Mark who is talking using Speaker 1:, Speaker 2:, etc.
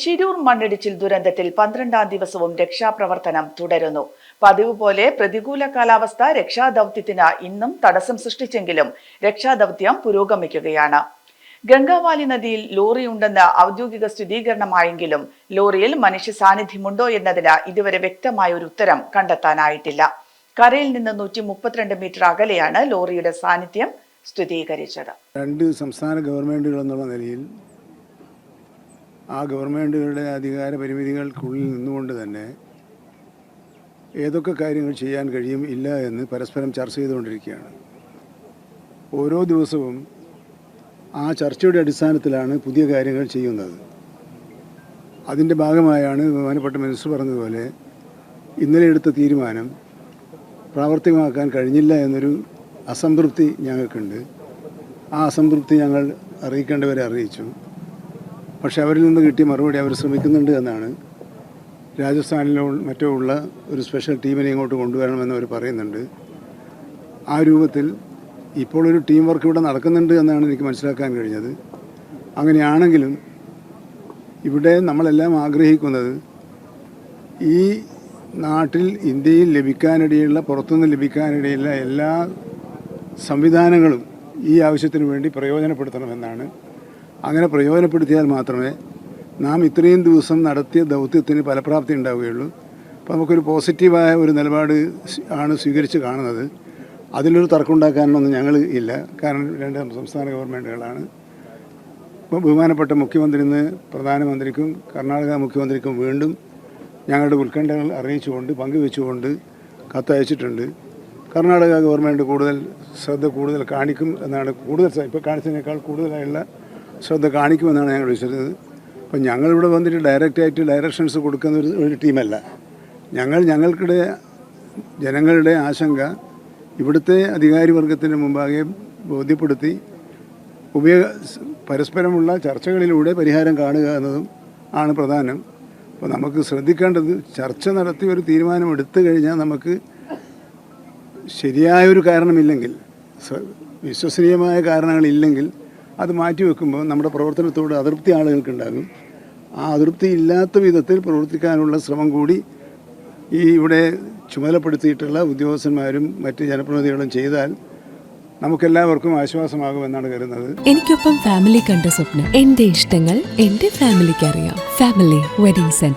Speaker 1: ശിരൂർ മണ്ണിടിച്ചിൽ ദുരന്തത്തിൽ പന്ത്രണ്ടാം ദിവസവും രക്ഷാപ്രവർത്തനം തുടരുന്നു. പതിവ് പോലെ പ്രതികൂല കാലാവസ്ഥ രക്ഷാദൌത്യത്തിന് ഇന്നും തടസ്സം സൃഷ്ടിച്ചെങ്കിലും രക്ഷാദൌത്യം പുരോഗമിക്കുകയാണ്. ഗംഗാവാലി നദിയിൽ ലോറിയുണ്ടെന്ന ഔദ്യോഗിക സ്ഥിരീകരണമായെങ്കിലും ലോറിയിൽ മനുഷ്യ സാന്നിധ്യമുണ്ടോ എന്നതിന് ഇതുവരെ വ്യക്തമായ ഒരു ഉത്തരം കണ്ടെത്താനായിട്ടില്ല. കരയിൽ നിന്ന് നൂറ്റി മുപ്പത്തിരണ്ട് മീറ്റർ അകലെയാണ് ലോറിയുടെ സാന്നിധ്യം സ്ഥിരീകരിച്ചത്.
Speaker 2: രണ്ട് സംസ്ഥാന ഗവൺമെന്റുകൾ എന്നുള്ള നിലയിൽ ആ ഗവൺമെന്റുകളുടെ അധികാര പരിമിതികൾക്കുള്ളിൽ നിന്നുകൊണ്ട് തന്നെ ഏതൊക്കെ കാര്യങ്ങൾ ചെയ്യാൻ കഴിയും ഇല്ല എന്ന് പരസ്പരം ചർച്ച ചെയ്തുകൊണ്ടിരിക്കുകയാണ്. ഓരോ ദിവസവും ആ ചർച്ചയുടെ അടിസ്ഥാനത്തിലാണ് പുതിയ കാര്യങ്ങൾ ചെയ്യുന്നത്. അതിന്റെ ഭാഗമായാണ് ബഹുമാനപ്പെട്ട മിനിസ്റ്റർ പറഞ്ഞതുപോലെ ഇന്നലെ എടുത്ത തീരുമാനം പ്രാവർത്തികമാക്കാൻ കഴിഞ്ഞില്ല എന്നൊരു അസംതൃപ്തി ഞങ്ങൾക്കുണ്ട്. ആ അസംതൃപ്തി ഞങ്ങൾ അറിയിക്കേണ്ടവരെ അറിയിച്ചു. പക്ഷെ അവരിൽ നിന്ന് കിട്ടിയ മറുപടി അവർ ശ്രമിക്കുന്നുണ്ട് എന്നാണ് രാജസ്ഥാനിലോ മറ്റോ ഉള്ള ഒരു സ്പെഷ്യൽ ടീമിനെ ഇങ്ങോട്ട് കൊണ്ടുവരണമെന്ന് അവർ പറയുന്നുണ്ട്. ആ രൂപത്തിൽ ഇപ്പോൾ ഒരു ടീം വർക്ക് ഇവിടെ നടക്കുന്നുണ്ട് എന്നാണ് എനിക്ക് മനസ്സിലാക്കാൻ കഴിഞ്ഞത്. അങ്ങനെയാണെങ്കിലും ഇവിടെ നമ്മളെല്ലാം ആഗ്രഹിക്കുന്നത് ഈ നാട്ടിൽ ഇന്ത്യയിൽ ലഭിക്കാനിടയുള്ള പുറത്തുനിന്ന് ലഭിക്കാനിടയുള്ള എല്ലാ സംവിധാനങ്ങളും ഈ ആവശ്യത്തിന് വേണ്ടി പ്രയോജനപ്പെടുത്തണമെന്നാണ്. അങ്ങനെ പ്രയോജനപ്പെടുത്തിയാൽ മാത്രമേ നാം ഇത്രയും ദിവസം നടത്തിയ ദൗത്യത്തിന് ഫലപ്രാപ്തി ഉണ്ടാവുകയുള്ളൂ. അപ്പോൾ നമുക്കൊരു പോസിറ്റീവായ ഒരു നിലപാട് ആണ് സ്വീകരിച്ച് കാണുന്നത്. അതിലൊരു തർക്കമുണ്ടാക്കാനൊന്നും ഞങ്ങൾ ഇല്ല. കാരണം രണ്ട് സംസ്ഥാന ഗവൺമെന്റുകളാണ് ഇപ്പോൾ ബഹുമാനപ്പെട്ട മുഖ്യമന്ത്രി ഇന്ന് പ്രധാനമന്ത്രിക്കും കർണാടക മുഖ്യമന്ത്രിക്കും വീണ്ടും ഞങ്ങളുടെ ഉത്കണ്ഠകൾ അറിയിച്ചുകൊണ്ട് പങ്കുവെച്ചുകൊണ്ട് കത്തയച്ചിട്ടുണ്ട് കർണാടക ഗവൺമെന്റ് കൂടുതൽ ശ്രദ്ധ കൂടുതൽ കാണിക്കും എന്നാണ് കൂടുതൽ ഇപ്പോൾ കാണിച്ചതിനേക്കാൾ കൂടുതലായുള്ള ശ്രദ്ധ കാണിക്കുമെന്നാണ് ഞങ്ങൾ വിശ്വസിക്കുന്നത്. അപ്പം ഞങ്ങളിവിടെ വന്നിട്ട് ഡയറക്റ്റായിട്ട് ഡയറക്ഷൻസ് കൊടുക്കുന്ന ഒരു ഒരു ടീമല്ല ഞങ്ങൾ ഞങ്ങൾക്കിടെ ജനങ്ങളുടെ ആശങ്ക ഇവിടുത്തെ അധികാരി വർഗത്തിന്റെ മുമ്പാകെ ബോധ്യപ്പെടുത്തി ഉപയോഗ പരസ്പരമുള്ള ചർച്ചകളിലൂടെ പരിഹാരം കാണുക എന്നതും ആണ് പ്രധാനം. അപ്പോൾ നമുക്ക് ശ്രദ്ധിക്കേണ്ടത് ചർച്ച നടത്തി ഒരു തീരുമാനം എടുത്തു കഴിഞ്ഞാൽ നമുക്ക് ശരിയായൊരു കാരണമില്ലെങ്കിൽ വിശ്വസനീയമായ കാരണങ്ങളില്ലെങ്കിൽ അത് മാറ്റിവെക്കുമ്പോൾ നമ്മുടെ പ്രവർത്തനത്തോട് അതൃപ്തി ആളുകൾക്കുണ്ടാകും. ആ അതൃപ്തി ഇല്ലാത്ത വിധത്തിൽ പ്രവർത്തിക്കാനുള്ള ശ്രമം കൂടി ഈ ഇവിടെ ചുമതലപ്പെടുത്തിയിട്ടുള്ള ഉദ്യോഗസ്ഥന്മാരും മറ്റ് ജനപ്രതിനിധികളും ചെയ്താൽ നമുക്കെല്ലാവർക്കും ആശ്വാസമാകുമെന്നാണ് കരുതുന്നത്.
Speaker 3: എനിക്കൊപ്പം ഫാമിലി കണ്ട സ്വപ്നം. എന്റെ ഇഷ്ടങ്ങൾ എന്റെ ഫാമിലിക്ക് അറിയാം. Family wedding centre